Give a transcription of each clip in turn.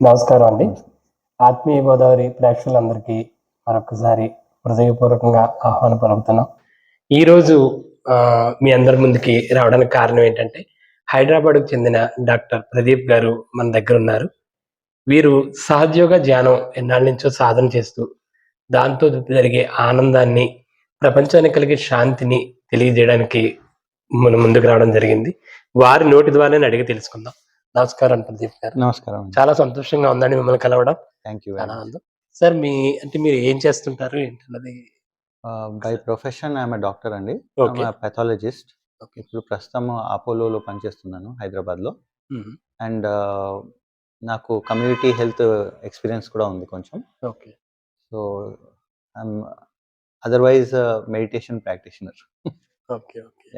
నమస్కారం అండి. ఆత్మీయ గోదావరి ప్రేక్షకులందరికీ మరొకసారి హృదయపూర్వకంగా ఆహ్వానం పలుకుతున్నాం. ఈరోజు మీ అందరి ముందుకి రావడానికి కారణం ఏంటంటే హైదరాబాద్కు చెందిన డాక్టర్ ప్రదీప్ గారు మన దగ్గర ఉన్నారు. వీరు సహజయోగ ధ్యానం ఎన్నాళ్ళ నుంచో సాధన చేస్తూ దాంతో జరిగే ఆనందాన్ని ప్రపంచానికి కలిగే శాంతిని తెలియజేయడానికి మన ముందుకు రావడం జరిగింది. వారి నోటి ద్వారానే అడిగి తెలుసుకుందాం. నమస్కారం ప్రదీప్ గారు. నమస్కారం చాలా సంతోషంగా ఉందండి మిమ్మల్ని కలవడం. థ్యాంక్ యూ చాలా ఆనందం. సార్ మీ అంటే మీరు ఏం చేస్తుంటారు ఏంటన్నది? బై ప్రొఫెషన్ ఐఎమ్ డాక్టర్ అండి. Pathologist okay. ఇప్పుడు ప్రస్తుతం అపోలోలో పనిచేస్తున్నాను హైదరాబాద్లో. అండ్ నాకు కమ్యూనిటీ హెల్త్ ఎక్స్పీరియన్స్ కూడా ఉంది కొంచెం. Okay. So I'm otherwise meditation practitioner. Okay okay.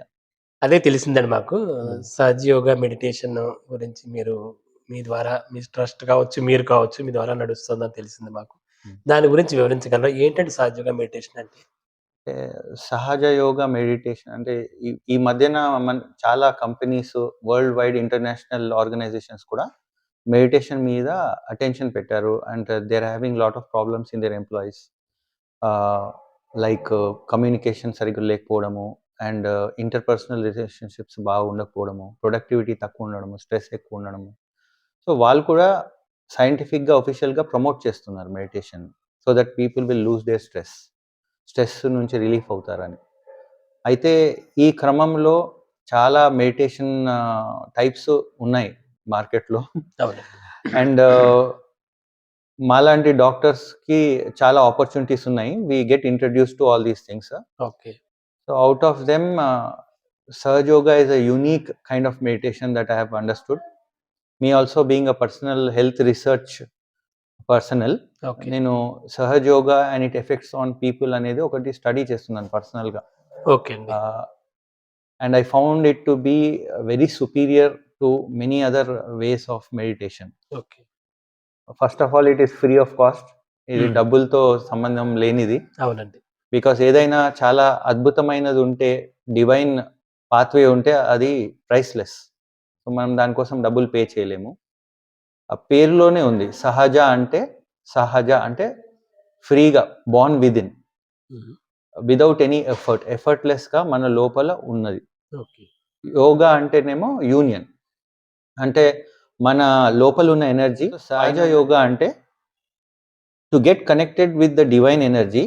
అదే తెలిసిందండి మాకు. Hmm. సహజయోగ మెడిటేషన్ గురించి మీరు మీ ద్వారా మీ ట్రస్ట్ కావచ్చు మీరు కావచ్చు మీ ద్వారా నడుస్తుందని తెలిసింది మాకు. దాని గురించి వివరించగలరా? ఏంటంటే సహజయోగ మెడిటేషన్ అంటే? సహజ యోగా మెడిటేషన్ అంటే ఈ ఈ మధ్యన మన చాలా companies world wide international organisations కూడా మెడిటేషన్ మీద అటెన్షన్ పెట్టారు. And they are having lot of problems in their employees. Like communication సరిగ్గా లేకపోవడము అండ్ ఇంటర్పర్సనల్ రిలేషన్షిప్స్ బాగా ఉండకపోవడము ప్రొడక్టివిటీ తక్కువ ఉండడము స్ట్రెస్ ఎక్కువ ఉండడము సో వాళ్ళు కూడా సైంటిఫిక్గా ఒఫిషియల్గా ప్రమోట్ చేస్తున్నారు meditation. So that people will lose their stress. Stress నుంచి రిలీఫ్ అవుతారని. అయితే ఈ క్రమంలో చాలా మెడిటేషన్ టైప్స్ ఉన్నాయి మార్కెట్లో. అండ్ మాలాంటి డాక్టర్స్కి చాలా ఆపర్చునిటీస్ ఉన్నాయి. We get introduce to all these things. Okay. So out of them Sahaja Yoga is a unique kind of meditation that I have understood me also being a personal health research personal okay నేను Sahaja Yoga and it effects on people అనేది ఒకటి study చేస్తున్నాను పర్సనల్గా okay అండి. I found it to be very superior to many other ways of meditation okay first of all it is free of cost ఇది Hmm. డబ్బులతో సంబంధం లేనిది. అవునండి. బికాస్ ఏదైనా చాలా అద్భుతమైనది ఉంటే డివైన్ పాత్వే ఉంటే అది ప్రైస్లెస్ సో మనం దానికోసం డబ్బులు పే చేయలేము. ఆ పేరులోనే ఉంది. సహజ అంటే సహజ అంటే ఫ్రీగా born within. Without any effort ఎఫర్ట్లెస్గా మన లోపల ఉన్నది. ఓకే. యోగా అంటేనేమో యూనియన్ అంటే మన లోపల ఉన్న ఎనర్జీ సహజ యోగా అంటే to get connected with the divine energy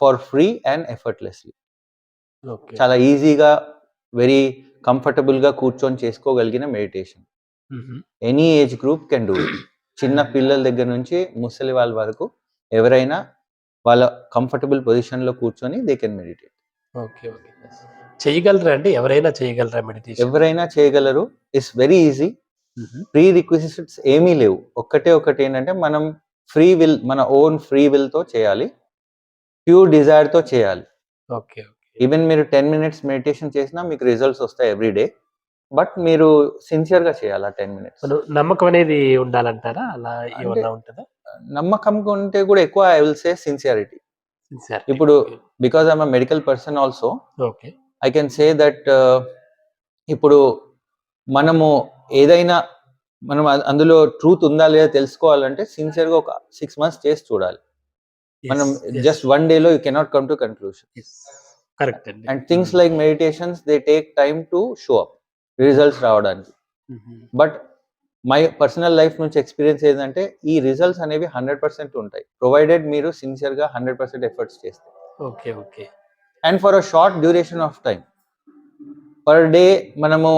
for free and effortlessly చాలా ఈజీగా వెరీ కంఫర్టబుల్గా కూర్చొని చేసుకోగలిగిన meditation. Any age group can do చిన్న పిల్లల దగ్గర నుంచి ముసలి వాళ్ళ వరకు ఎవరైనా వాళ్ళ కంఫర్టబుల్ పొజిషన్లో కూర్చొని they can meditate okay okay చేయగలరా అండి? ఎవరైనా చేయగలరా మెడిటేషన్ ఎవరైనా చేయగలరు. It's very easy prerequisites ఏమీ లేవు. ఒక్కటే ఒకటి ఏంటంటే మనం ఫ్రీ విల్ మన ఓన్ ఫ్రీ విల్తో చేయాలి. ప్యూర్ డిజైర్తో చేయాలి. Okay okay. ఈవెన్ మీరు టెన్ మినిట్స్ మెడిటేషన్ చేసినా మీకు రిజల్ట్స్ వస్తాయి ఎవ్రీ డే బట్ మీరు సిన్సియర్గా చేయాలి ఆ టెన్ మినిట్స్ మనం నమ్మకం అనేది ఉండాలంటారా? అలా ఏమన్నా ఉంటుందా? నమ్మకం ఉంటే కూడా ఎక్కువ ఐ విల్ సే సిన్సియారిటీ. ఇప్పుడు because I'm medical person also okay. I can say that ఇప్పుడు మనము ఏదైనా మనం అందులో ట్రూత్ ఉందా లేదా తెలుసుకోవాలంటే సిన్సియర్గా ఒక సిక్స్ మంత్స్ చేసి చూడాలి. మనం జస్ట్ వన్ డేలో you cannot come to conclusion correct అండి. And things like meditations they take time to show up results రావడానికి. బట్ మై పర్సనల్ లైఫ్ నుంచి ఎక్స్పీరియన్స్ ఏంటంటే ఈ రిజల్ట్స్ అనేవి హండ్రెడ్ పర్సెంట్ ఉంటాయి. ప్రొవైడెడ్ మీరు సిన్సియర్గా హండ్రెడ్ పర్సెంట్ ఎఫర్ట్స్ చేస్తే. Okay okay and for a short duration of time per day మనము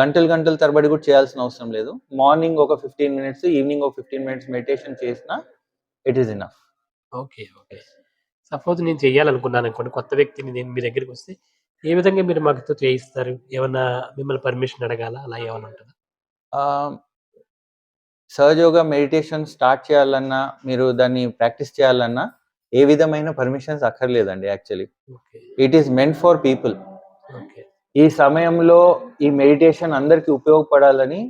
గంటలు గంటల తరబడి కూడా చేయాల్సిన అవసరం లేదు. మార్నింగ్ ఒక ఫిఫ్టీన్ మినిట్స్ ఈవినింగ్ ఒక ఫిఫ్టీన్ మినిట్స్ మెడిటేషన్ చేసినా it is enough okay okay. Suppose నేను చేయాలనుకున్నాను అనుకోండి కొత్త వ్యక్తిని నేను మీ దగ్గరికి వస్తే ఏ విధంగా మీరు మాకు చేయిస్తారు? ఏమన్నా మిమ్మల్ని పర్మిషన్ అడగాల? అలా ఏమైనా ఉంటుందా? సహజోగా మెడిటేషన్ స్టార్ట్ చేయాలన్నా మీరు దాన్ని ప్రాక్టీస్ చేయాలన్నా ఏ విధమైన పర్మిషన్స్ అక్కర్లేదండి actually. It is meant for people ఈ సమయంలో ఈ మెడిటేషన్ అందరికీ ఉపయోగపడాలని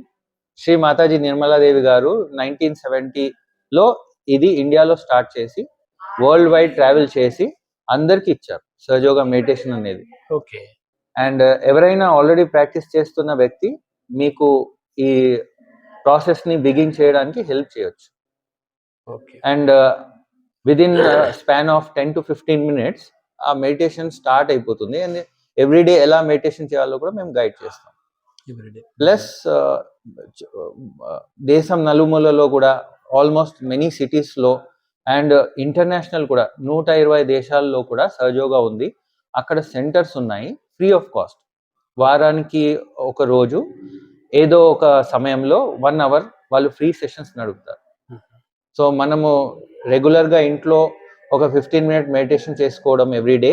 శ్రీ మాతాజీ నిర్మలాదేవి గారు నైన్టీన్ సెవెంటీలో ఇది ఇండియాలో స్టార్ట్ చేసి వరల్డ్ వైడ్ ట్రావెల్ చేసి అందరికి ఇచ్చారు సహజోగా మెడిటేషన్ అనేది. ఓకే. అండ్ ఎవరైనా ఆల్రెడీ ప్రాక్టీస్ చేస్తున్న వ్యక్తి మీకు ఈ ప్రాసెస్ని బిగిన్ చేయడానికి హెల్ప్ చేయొచ్చు. And within span of ten to fifteen minutes ఆ మెడిటేషన్ స్టార్ట్ అయిపోతుంది. అండ్ ఎవ్రీడే ఎలా మెడిటేషన్ చేయాలో కూడా మేము గైడ్ చేస్తాం. ప్లస్ దేశం నలుమూలలో కూడా ఆల్మోస్ట్ మెనీ సిటీస్లో అండ్ ఇంటర్నేషనల్ కూడా నూట ఇరవై దేశాల్లో కూడా సహజోగా ఉంది. అక్కడ సెంటర్స్ ఉన్నాయి ఫ్రీ ఆఫ్ కాస్ట్. వారానికి ఒక రోజు ఏదో ఒక సమయంలో వన్ అవర్ వాళ్ళు ఫ్రీ సెషన్స్ నడుపుతారు. సో మనము రెగ్యులర్గా ఇంట్లో ఒక ఫిఫ్టీన్ మినిట్ మెడిటేషన్ చేసుకోవడం every day.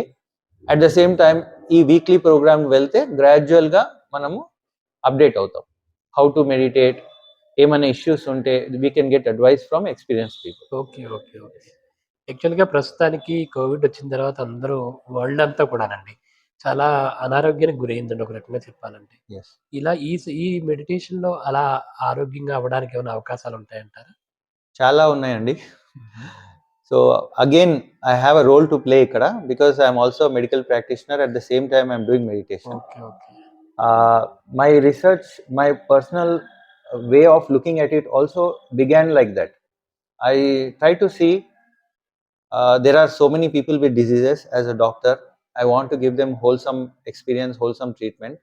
At the same time ఈ వీక్లీ ప్రోగ్రామ్ వెళ్తే గ్రాడ్యువల్గా మనము అప్డేట్ అవుతాం. హౌ టు మెడిటేట్ ఏమైనా ఇష్యూస్ ఉంటే we can get advice from experience people okay okay okay యాక్చువల్గా ప్రస్తుతానికి కోవిడ్ వచ్చిన తర్వాత అందరూ వరల్డ్ అంతా కూడానండి. చాలా అనారోగ్యానికి గురైందండి ఒక రకంగా చెప్పాలంటే. ఇలా ఈ ఈ మెడిటేషన్లో అలా ఆరోగ్యంగా అవ్వడానికి ఏమైనా అవకాశాలు ఉంటాయంటారా? చాలా ఉన్నాయండి. So again I have a role to play ఇక్కడ because I'm also medical practitioner at the same time I'm doing meditation okay okay uh, my research, my personal uh, way of looking at it also began like that. I try to see uh, there are so many people with diseases as a doctor. I want to give them wholesome experience, wholesome treatment.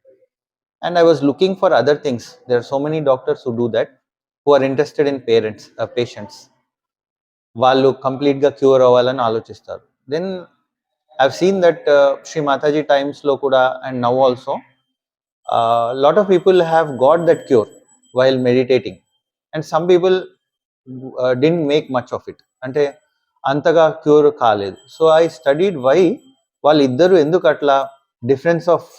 And I was looking for other things. There are so many doctors who do that, who are interested in parents, uh, patients. వాళ్ళు కంప్లీట్గా cure అవ్వాలని ఆలోచిస్తారు then I've seen that Shri Mataji టైమ్స్లో కూడా and now also uh, lot of people have got that cure while meditating. And some people uh, didn't make much of it. అంటే అంతగా cure కాలేదు. So I studied why వాళ్ళిద్దరూ ఎందుకు అట్లా difference of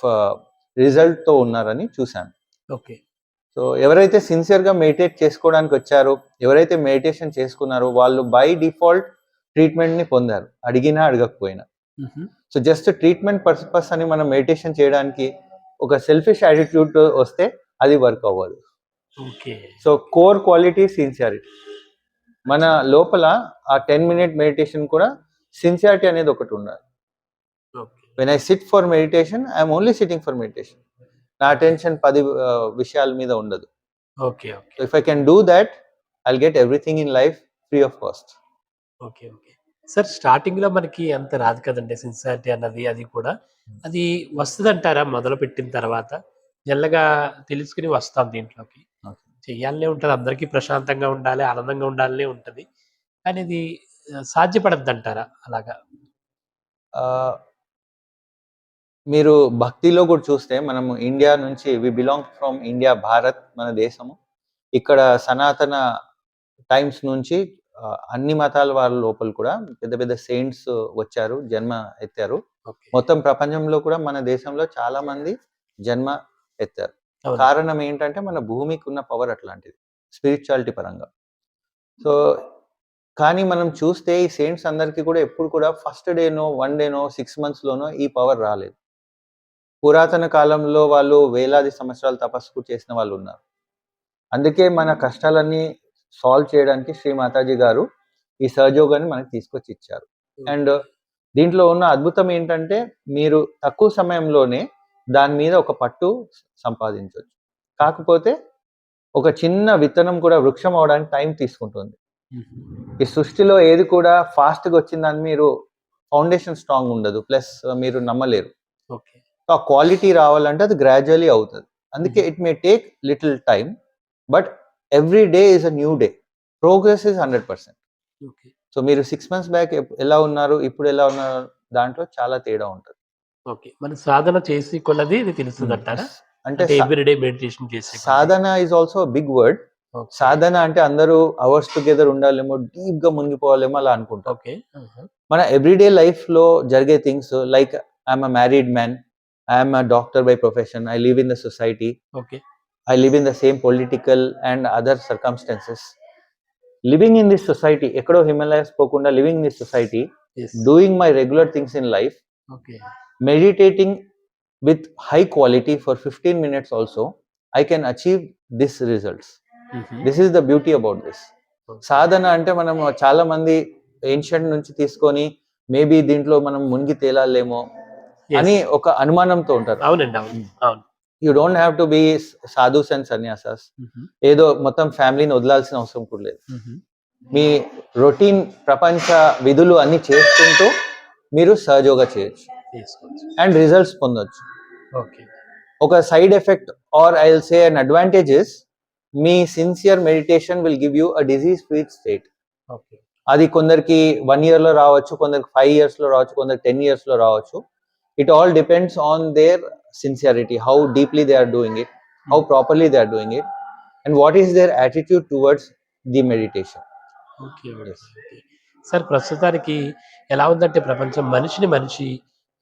రిజల్ట్తో ఉన్నారని చూశాను. ఓకే. సో ఎవరైతే సిన్సియర్గా మెడిటేట్ చేసుకోవడానికి వచ్చారో ఎవరైతే మెడిటేషన్ చేసుకున్నారో వాళ్ళు బై డిఫాల్ట్ ట్రీట్మెంట్ని పొందారు. అడిగినా అడగకపోయినా. సో జస్ట్ ట్రీట్మెంట్ పర్పస్ అని మనం మెడిటేషన్ చేయడానికి ఒక సెల్ఫిష్ యాటిట్యూడ్ వస్తే అది వర్క్ అవ్వదు. So core quality sincerity. మన లోపల ఆ టెన్ మినిట్ మెడిటేషన్ కూడా సిన్సియారిటీ అనేది ఒకటి ఉండాలి. When I sit for meditation I'm only sitting for meditation నా అటెన్షన్ పది విషయాల మీద ఉండదు. Okay okay. If I can do that I'll get everything in life free of cost okay okay. Sir స్టార్టింగ్లో మనకి అంత రాదు కదండి సిన్సియారిటీ అన్నది అది కూడా. అది వస్తుంది అంటారా మొదలు పెట్టిన తర్వాత మెల్లగా తెలుసుకుని వస్తాం దీంట్లోకి. చెయ్యాలనే ఉంటుంది. అందరికీ ప్రశాంతంగా ఉండాలి ఆనందంగా ఉండాలనే ఉంటుంది. కానీ ఇది సాధ్యపడద్దు అంటారా అలాగా? మీరు భక్తిలో కూడా చూస్తే మనము ఇండియా నుంచి we belong from India Bharat మన దేశము. ఇక్కడ సనాతన టైమ్స్ నుంచి అన్ని మతాల వాళ్ళ లోపల కూడా పెద్ద పెద్ద సెయింట్స్ వచ్చారు జన్మ ఎత్తారు. మొత్తం ప్రపంచంలో కూడా మన దేశంలో చాలా మంది జన్మ ఎత్తారు. కారణం ఏంటంటే మన భూమికి ఉన్న పవర్ అట్లాంటిది స్పిరిచువాలిటీ పరంగా. సో కానీ మనం చూస్తే ఈ సెయింట్స్ అందరికీ కూడా ఎప్పుడు కూడా ఫస్ట్ డేనో వన్ డేనో సిక్స్ మంత్స్లోనో ఈ పవర్ రాలేదు. పురాతన కాలంలో వాళ్ళు వేలాది సంవత్సరాలు తపస్సు చేసిన వాళ్ళు ఉన్నారు. అందుకే మన కష్టాలన్నీ సాల్వ్ చేయడానికి శ్రీ మాతాజీ గారు ఈ సహజోగాన్ని మనకి తీసుకొచ్చి ఇచ్చారు అండ్ దీంట్లో ఉన్న అద్భుతం ఏంటంటే మీరు తక్కువ సమయంలోనే దాని మీద ఒక పట్టు సంపాదించవచ్చు కాకపోతే ఒక చిన్న విత్తనం కూడా వృక్షం అవడానికి టైం తీసుకుంటుంది. ఈ సృష్టిలో ఏది కూడా ఫాస్ట్గా వచ్చిందని మీరు ఫౌండేషన్ స్ట్రాంగ్ ఉండదు. ప్లస్ మీరు నమ్మలేరు. ఆ క్వాలిటీ రావాలంటే అది గ్రాడ్యువలీ అవుతుంది. అందుకే it may take little time but every day is a new day. Progress is hundred percent. So మీరు సిక్స్ మంత్స్ బ్యాక్ ఎలా ఉన్నారు ఇప్పుడు ఎలా ఉన్నారు దాంట్లో చాలా తేడా ఉంటుంది. ఓకే. మన సాధన చేసి ఇది తెలుస్తుంది అంటారా అంటే ఎవ్రీడే మెడిటేషన్ చేసి sadhana is also big word sadhana అంటే అందరూ అవర్స్ టుగెదర్ ఉండాలేమో డీప్గా మునిగిపోవాలేమో అలా అనుకుంటాం. ఓకే మన ఎవ్రీడే లైఫ్లో జరిగే things like I'm a married man I'm a doctor by profession I live in the society okay I live in the same political and other circumstances living in this society ఎక్కడో హిమాలయస్ పోకుండా living in this society doing my regular things in life okay meditating with high quality for 15 minutes also i can achieve this results. This is the beauty about this sadhana అంటే మనం చాలా మంది ancient నుంచి తీసుకొని maybe దీంట్లో మనం మునిగి తేలాలేమో అని ఒక అనుమానంతో ఉంటారు. అవునండి అవును. అవును. You don't have to be sadhus and sanyasas. ఏదో మొత్తం ఫ్యామిలీని వదలాల్సిన అవసరం కూడా లేదు. మీ రొటీన్ ప్రపంచ విధులు అన్ని చేసుకుంటూ మీరు సహజోగా చేయొచ్చు. తీసుకోవచ్చు. అండ్ రిజల్ట్స్ పొందొచ్చు. ఓకే. ఒక side effect or I will say an advantage is me sincere meditation will give you a disease free state okay. అది కొందరికి వన్ ఇయర్లో రావచ్చు కొందరికి ఫైవ్ ఇయర్స్లో రావచ్చు కొందరికి టెన్ ఇయర్స్లో రావచ్చు. It all depends on their sincerity how deeply they are doing it how properly they are doing it and what is their attitude towards the meditation. Sir ప్రస్తుతానికి ఎలా ఉందంటే ప్రపంచం మనిషిని మనిషి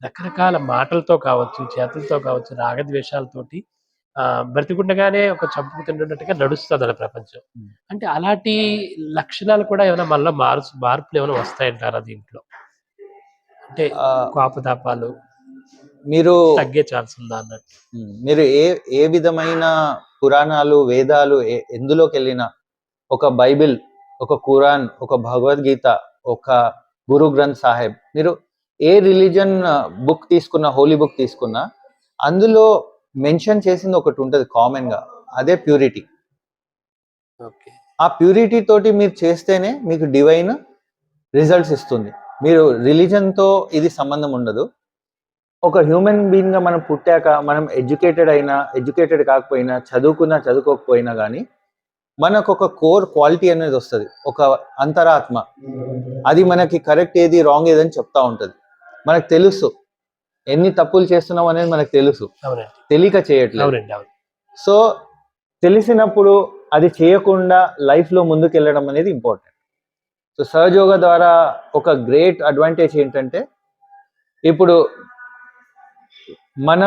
రకరకాల మాటలతో కావచ్చు చేతులతో కావచ్చు రాగద్వేషాలతోటి ఆ, బ్రతికుండగానే ఒక చంపుకు తింటున్నట్టుగా నడుస్తుంది అలా ప్రపంచం. అంటే అలాంటి లక్షణాలు కూడా ఏమైనా మళ్ళీ మారు మార్పులు ఏమైనా వస్తాయంటారా దీంట్లో అంటే కోపతాపాలు మీరు తగ్గే ఛాన్స్ ఉందా అన్నట్టు. మీరు ఏ ఏ విధమైన పురాణాలు వేదాలు ఎందులోకి వెళ్ళినా ఒక బైబిల్ ఒక ఖురాన్ ఒక భగవద్గీత ఒక గురు గ్రంథ్ సాహెబ్ మీరు ఏ రిలీజన్ బుక్ తీసుకున్నా హోలీ బుక్ తీసుకున్నా అందులో మెన్షన్ చేసింది ఒకటి ఉంటుంది కామన్గా అదే ప్యూరిటీ. ఓకే. ఆ ప్యూరిటీ తోటి మీరు చేస్తేనే మీకు డివైన్ రిజల్ట్స్ ఇస్తుంది. మీరు religion తో ఇది సంబంధం ఉండదు. ఒక హ్యూమన్ బీయింగ్గా మనం పుట్టాక మనం ఎడ్యుకేటెడ్ అయినా ఎడ్యుకేటెడ్ కాకపోయినా చదువుకున్నా చదువుకోకపోయినా కానీ మనకు ఒక కోర్ క్వాలిటీ అనేది వస్తుంది. ఒక అంతరాత్మ. అది మనకి కరెక్ట్ ఏది రాంగ్ ఏదని చెప్తా ఉంటది. మనకు తెలుసు. ఎన్ని తప్పులు చేస్తున్నాం అనేది మనకు తెలుసు. తెలియక చేయట్లేదు. సో తెలిసినప్పుడు అది చేయకుండా లైఫ్లో ముందుకు వెళ్ళడం అనేది ఇంపార్టెంట్ సో సహజోగ ద్వారా ఒక గ్రేట్ అడ్వాంటేజ్ ఏంటంటే ఇప్పుడు మన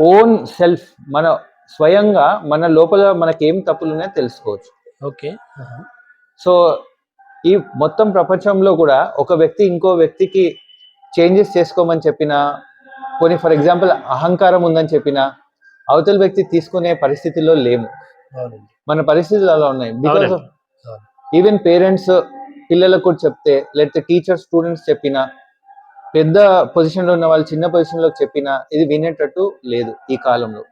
ఓన్ సెల్ఫ్ మన స్వయంగా మన లోపల మనకి ఏం తప్పులు ఉన్నాయో తెలుసుకోవచ్చు. ఓకే. సో ఈ మొత్తం ప్రపంచంలో కూడా ఒక వ్యక్తి ఇంకో వ్యక్తికి చేంజెస్ చేసుకోమని చెప్పినా కొన్ని ఫర్ ఎగ్జాంపుల్ అహంకారం ఉందని చెప్పినా అవతల వ్యక్తి తీసుకునే పరిస్థితిలో లేము. మన పరిస్థితులు అలా ఉన్నాయి. బికాస్. ఈవెన్ పేరెంట్స్ పిల్లలకు కూడా చెప్తే లేకపోతే టీచర్ స్టూడెంట్స్ చెప్పినా పెద్ద పొజిషన్లో ఉన్న వాళ్ళు చిన్న పొజిషన్లో చెప్పినా ఇది వినేటట్టు లేదు ఈ కాలంలో.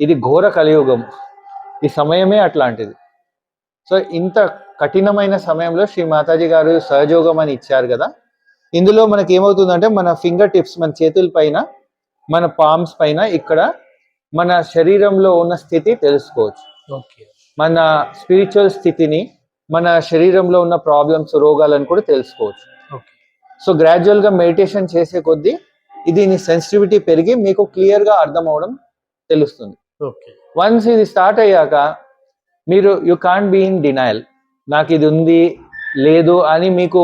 ఇది ఘోర కలియుగం. ఈ సమయమే అట్లాంటిది. సో ఇంత కఠినమైన సమయంలో శ్రీ మాతాజీ గారు సహజోగం అని ఇచ్చారు కదా ఇందులో మనకి ఏమవుతుందంటే మన ఫింగర్ టిప్స్ మన చేతుల పైన మన పామ్స్ పైన ఇక్కడ మన శరీరంలో ఉన్న స్థితి తెలుసుకోవచ్చు. ఓకే. మన స్పిరిచువల్ స్థితిని మన శరీరంలో ఉన్న ప్రాబ్లమ్స్ రోగాలను కూడా తెలుసుకోవచ్చు. ఓకే. సో గ్రాడ్యువల్గా మెడిటేషన్ చేసే కొద్దీ ఇది సెన్సిటివిటీ పెరిగి మీకు క్లియర్గా అర్థం అవడం తెలుస్తుంది. ఓకే. వన్స్ ఇది స్టార్ట్ అయ్యాక మీరు you can't be in denial నాకు ఇది ఉంది లేదు అని మీకు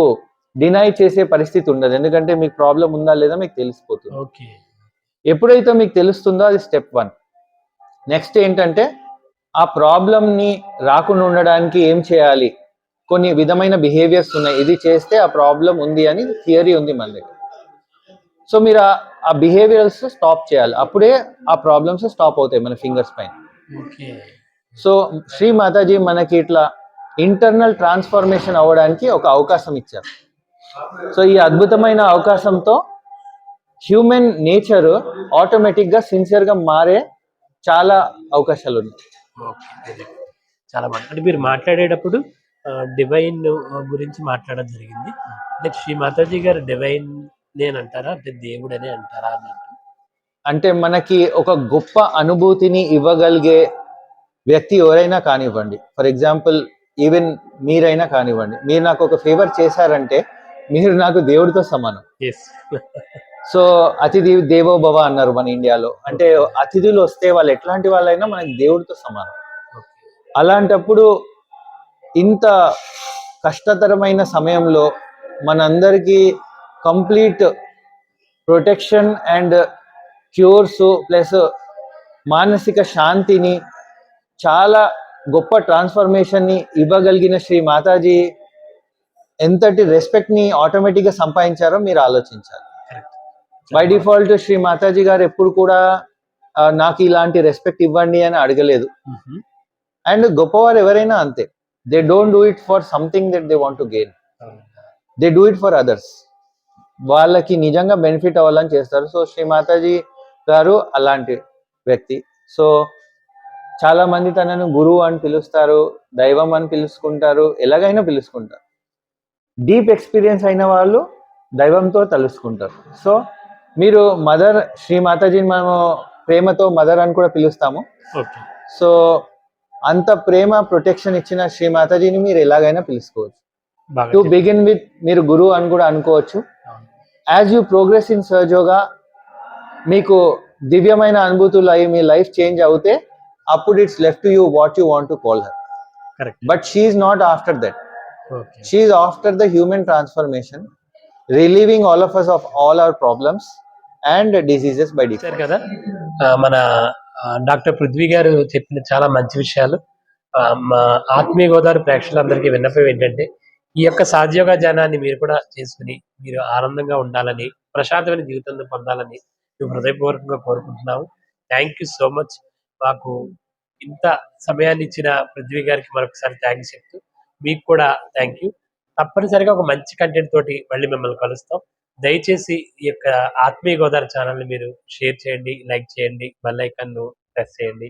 డినై చేసే పరిస్థితి ఉండదు. ఎందుకంటే మీకు ప్రాబ్లం ఉందా లేదా మీకు తెలిసిపోతుంది. ఓకే. ఎప్పుడైతే మీకు తెలుస్తుందో అది స్టెప్ వన్ నెక్స్ట్ ఏంటంటే ఆ ప్రాబ్లమ్ని రాకుండా ఉండడానికి ఏం చేయాలి? కొన్ని విధమైన బిహేవియర్స్ ఉన్నాయి. ఇది చేస్తే ఆ ప్రాబ్లం ఉంది అని థియరీ ఉంది మన దగ్గర. సో మీరు ఆ- బిహేవియర్స్ స్టాప్ చేయాలి. అప్పుడే ఆ ప్రాబ్లమ్స్ స్టాప్ అవుతాయి మన ఫింగర్స్ పైన. ఓకే. సో శ్రీ మాతాజీ మనకి ఇట్లా ఇంటర్నల్ ట్రాన్స్ఫర్మేషన్ అవ్వడానికి ఒక అవకాశం ఇచ్చారు. సో ఈ అద్భుతమైన అవకాశంతో హ్యూమన్ నేచర్ ఆటోమేటిక్గా సిన్సియర్గా మారే చాలా అవకాశాలు ఉన్నాయి. చాలా బాగుంది. అంటే మీరు మాట్లాడేటప్పుడు డివైన్ గురించి మాట్లాడడం జరిగింది. అంటే శ్రీ మాతాజీ గారు డివైన్ నేనంటారా అంటే దేవుడనే అంటారా అన్నట్టు? అంటే మనకి ఒక గొప్ప అనుభూతిని ఇవ్వగలిగే వ్యక్తి ఎవరైనా కానివ్వండి. ఫర్ ఎగ్జాంపుల్ ఈవెన్ మీరైనా కానివ్వండి. మీరు నాకు ఒక ఫేవర్ చేశారంటే మీరు నాకు దేవుడితో సమానం. ఎస్ సో అతిథి దేవో భవ అన్నారు మన ఇండియాలో. అంటే అతిథులు వస్తే వాళ్ళు ఎట్లాంటి వాళ్ళైనా మనకి దేవుడితో సమానం. అలాంటప్పుడు ఇంత కష్టతరమైన సమయంలో మనందరికీ complete protection and cures plus మానసిక శాంతిని చాలా గొప్ప ట్రాన్స్ఫర్మేషన్ని ఇవ్వగలిగిన శ్రీ మాతాజీ ఎంతటి రెస్పెక్ట్ని ఆటోమేటిక్గా సంపాదించారో మీరు ఆలోచించాలి. బై డిఫాల్ట్ శ్రీ మాతాజీ గారు ఎప్పుడు కూడా నాకు ఇలాంటి రెస్పెక్ట్ ఇవ్వండి అని అడగలేదు. అండ్ గొప్పవారు ఎవరైనా అంతే. They don't do it for something that they want to gain they do it for others వాళ్ళకి నిజంగా బెనిఫిట్ అవ్వాలని చేస్తారు. సో శ్రీ మాతాజీ గారు అలాంటి వ్యక్తి. సో చాలా మంది తనను గురువు అని పిలుస్తారు దైవం అని పిలుచుకుంటారు ఎలాగైనా పిలుచుకుంటారు. డీప్ ఎక్స్పీరియన్స్ అయిన వాళ్ళు దైవంతో తలుసుకుంటారు. సో మీరు మదర్ శ్రీ మాతాజీని మనము ప్రేమతో మదర్ అని కూడా పిలుస్తాము. సో అంత ప్రేమ ప్రొటెక్షన్ ఇచ్చిన శ్రీ మాతాజీని మీరు ఎలాగైనా పిలుచుకోవచ్చు. టు. బిగిన్ విత్ మీరు గురువు అని కూడా అనుకోవచ్చు. As you progress in Sahaja Yoga మీకు దివ్యమైన అనుభూతులు అయ్యి మీ లైఫ్ చేంజ్ అవుతే అప్పుడు it's left you what you want to call her. But she's not after that. Okay she's after the human transformation relieving all of us of all our problems and diseases by చూశారు కదా? మన doctor Prithvi గారు చెప్పిన చాలా మంచి విషయాలు. మా ఆత్మీయ గోదావరి ప్రేక్షకులందరికీ విన్నపం ఏంటంటే ఈ యొక్క సాధ్యోగ జనాన్ని మీరు కూడా చేసుకుని మీరు ఆనందంగా ఉండాలని ప్రశాంతమైన జీవితం పొందాలని మేము హృదయపూర్వకంగా కోరుకుంటున్నాము. థ్యాంక్ యూ సో మచ్ మాకు ఇంత సమయాన్ని ఇచ్చిన పృథ్వీ గారికి మరొకసారి థ్యాంక్స్ చెప్తూ మీకు కూడా థ్యాంక్ యూ తప్పనిసరిగా ఒక మంచి కంటెంట్ తోటి మళ్ళీ మిమ్మల్ని కలుస్తాం. దయచేసి ఈ యొక్క ఆత్మీయ గోదావరి ఛానల్ని మీరు షేర్ చేయండి లైక్ చేయండి బెల్ ఐకాన్ ప్రెస్ చేయండి.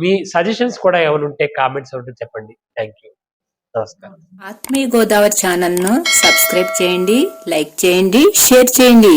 మీ సజెషన్స్ కూడా ఎవరు ఉంటే కామెంట్స్ ఉంటే చెప్పండి. థ్యాంక్ యూ నమస్కారం. ఆత్మీయ గోదావరి ఛానల్ను సబ్స్క్రైబ్ చేయండి లైక్ చేయండి షేర్ చేయండి.